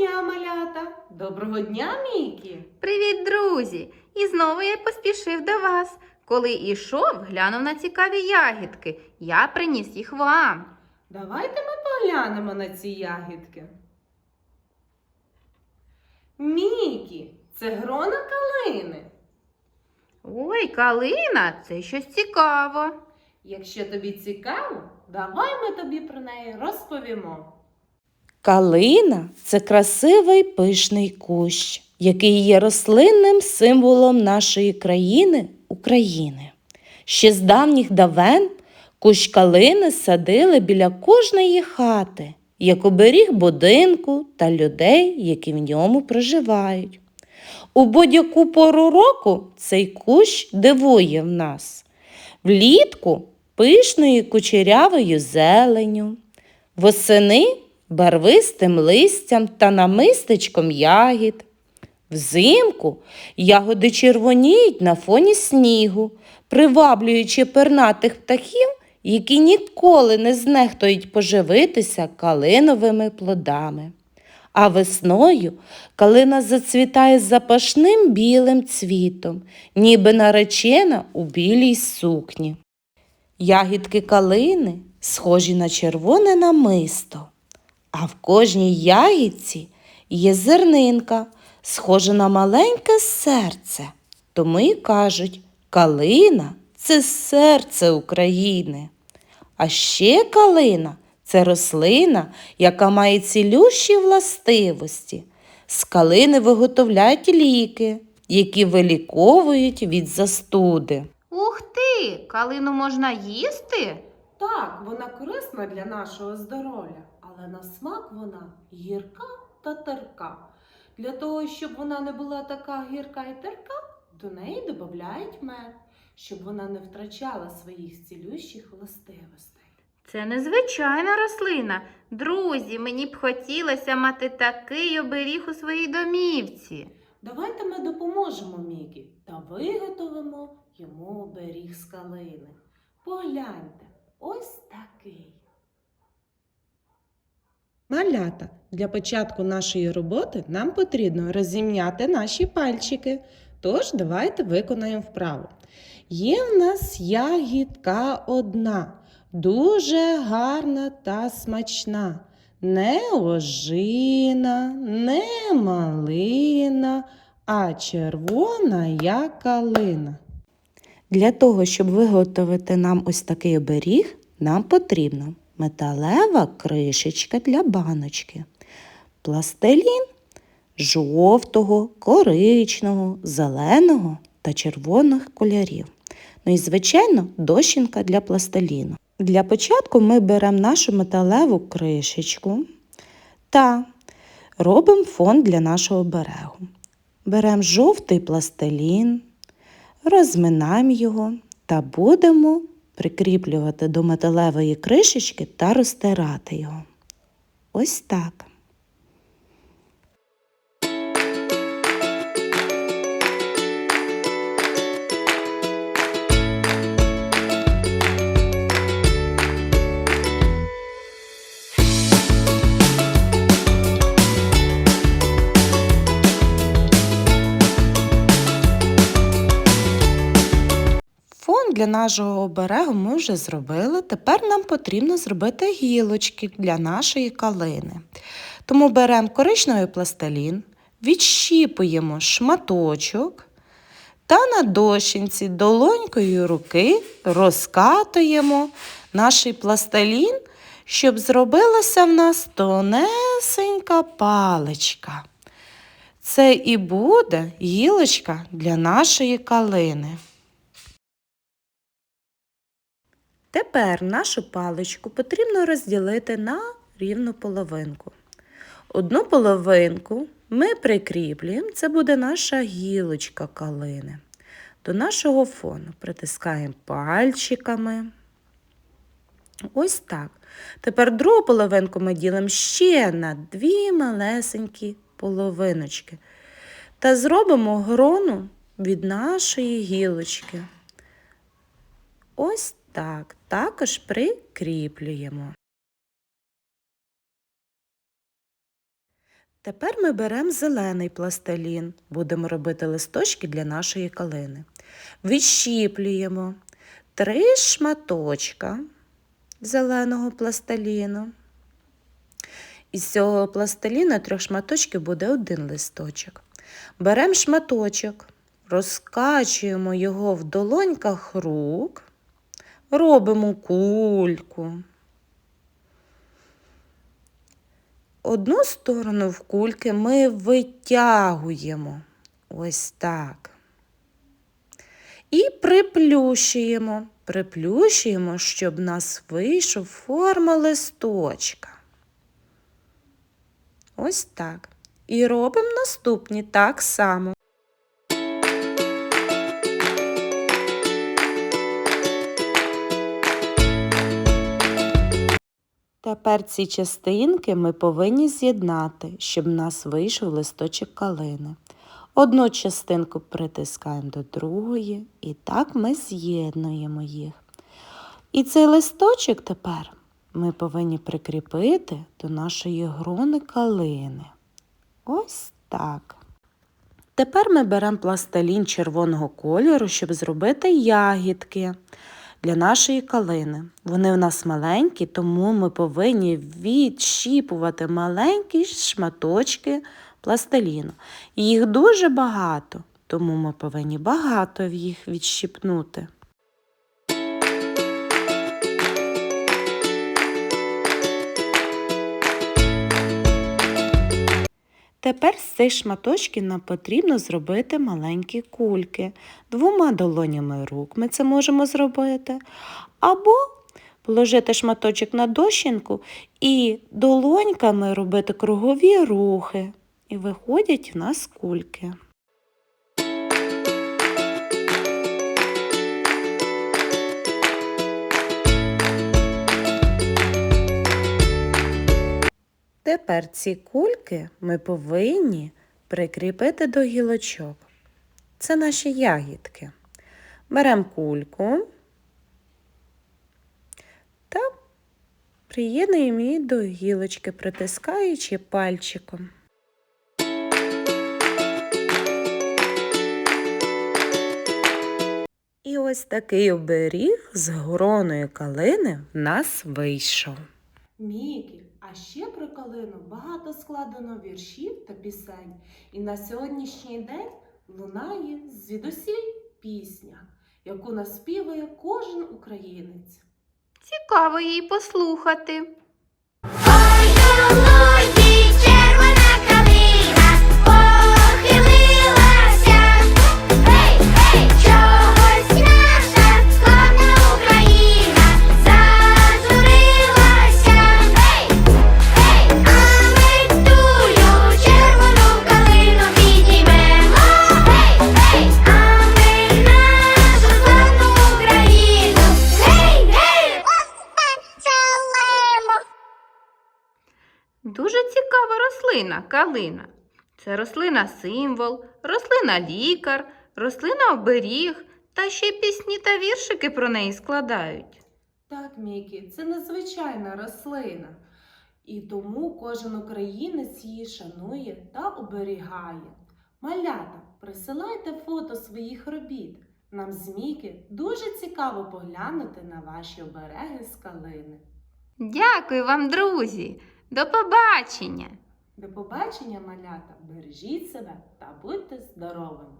дня, малята! Доброго дня, Мікі! Привіт, друзі! І знову я поспішив до вас. Коли ішов, глянув на цікаві ягідки. Я приніс їх вам. Давайте ми поглянемо на ці ягідки. Мікі, це грона калини. Ой, калина, це щось цікаво. Якщо тобі цікаво, давай ми тобі про неї розповімо. Калина це красивий пишний кущ, який є рослинним символом нашої країни України. Ще з давніх давен кущ калини садили біля кожної хати, як оберіг будинку та людей, які в ньому проживають. У будь-яку пору року цей кущ дивує в нас. Влітку пишною кучерявою зеленю, восени барвистим листям та намистечком ягід. Взимку ягоди червоніють на фоні снігу, приваблюючи пернатих птахів, які ніколи не знехтують поживитися калиновими плодами. А весною калина зацвітає запашним білим цвітом, ніби наречена у білій сукні. Ягідки калини схожі на червоне намисто, а в кожній ягідці є зернинка, схожа на маленьке серце. Тому й кажуть, калина це серце України. А ще калина це рослина, яка має цілющі властивості. З калини виготовляють ліки, які виліковують від застуди. Ух ти! Калину можна їсти? Так, вона корисна для нашого здоров'я, але на смак вона гірка та терка. Для того, щоб вона не була така гірка і терка, до неї додають мед, щоб вона не втрачала своїх цілющих властивостей. Це незвичайна рослина. Друзі, мені б хотілося мати такий оберіг у своїй домівці. Давайте ми допоможемо Мікі та виготовимо йому оберіг з калини. Погляньте, ось такий. Малята, для початку нашої роботи нам потрібно розім'яти наші пальчики. Тож давайте виконаємо вправу. Є в нас ягідка одна, дуже гарна та смачна. Не ожина, не малина, а червона як калина. Для того, щоб виготовити нам ось такий оберіг, нам потрібно металева кришечка для баночки, пластилін жовтого, коричного, зеленого та червоних кольорів. Ну і, звичайно, дощинка для пластиліну. Для початку ми беремо нашу металеву кришечку та робимо фон для нашого берегу. Беремо жовтий пластилін, розминаємо його та будемо прикріплювати до металевої кришечки та розтирати його. Ось так. Для нашого оберегу ми вже зробили. Тепер нам потрібно зробити гілочки для нашої калини. Тому беремо коричневий пластилін, відщіпуємо шматочок та на дощинці долонькою руки розкатуємо наш пластилін, щоб зробилася в нас тонесенька паличка. Це і буде гілочка для нашої калини. Тепер нашу паличку потрібно розділити на рівну половинку. Одну половинку ми прикріплюємо, це буде наша гілочка калини. До нашого фону притискаємо пальчиками. Ось так. Тепер другу половинку ми ділимо ще на дві малесенькі половиночки. Та зробимо грону від нашої гілочки. Ось так, також прикріплюємо. Тепер ми беремо зелений пластилін, будемо робити листочки для нашої калини. Відщіплюємо три шматочка зеленого пластиліну. Із цього пластиліну трьох шматочків буде один листочок. Беремо шматочок, розкачуємо його в долоньках рук, робимо кульку. Одну сторону в кульки ми витягуємо ось так. І приплющуємо. Приплющуємо, щоб в нас вийшов форма листочка. Ось так. І робимо наступні так само. Тепер ці частинки ми повинні з'єднати, щоб в нас вийшов листочок калини. Одну частинку притискаємо до другої, і так ми з'єднуємо їх. І цей листочок тепер ми повинні прикріпити до нашої грони калини. Ось так. Тепер ми беремо пластилін червоного кольору, щоб зробити ягідки для нашої калини. Вони в нас маленькі, тому ми повинні відщіпувати маленькі шматочки пластиліну. Їх дуже багато, тому ми повинні багато їх відщіпнути. Тепер з цих шматочків нам потрібно зробити маленькі кульки. Двома долонями рук ми це можемо зробити. Або положити шматочок на дощинку і долоньками робити кругові рухи. І виходять в нас кульки. Тепер ці кульки ми повинні прикріпити до гілочок. Це наші ягідки. Беремо кульку та приєднуємо її до гілочки, притискаючи пальчиком. І ось такий оберіг з гроною калини в нас вийшов. Мікі, а ще про калину багато складено віршів та пісень. І на сьогоднішній день лунає звідусіль пісня, яку наспівує кожен українець. Цікаво її послухати. Калина. Це рослина символ, рослина лікар, рослина оберіг та ще й пісні та віршики про неї складають. Так, Мікі, це незвичайна рослина. І тому кожен українець її шанує та оберігає. Малята, присилайте фото своїх робіт. Нам з Мікі дуже цікаво поглянути на ваші обереги з калини. Дякую вам, друзі! До побачення! До побачення, малята! Бережіть себе та будьте здоровими!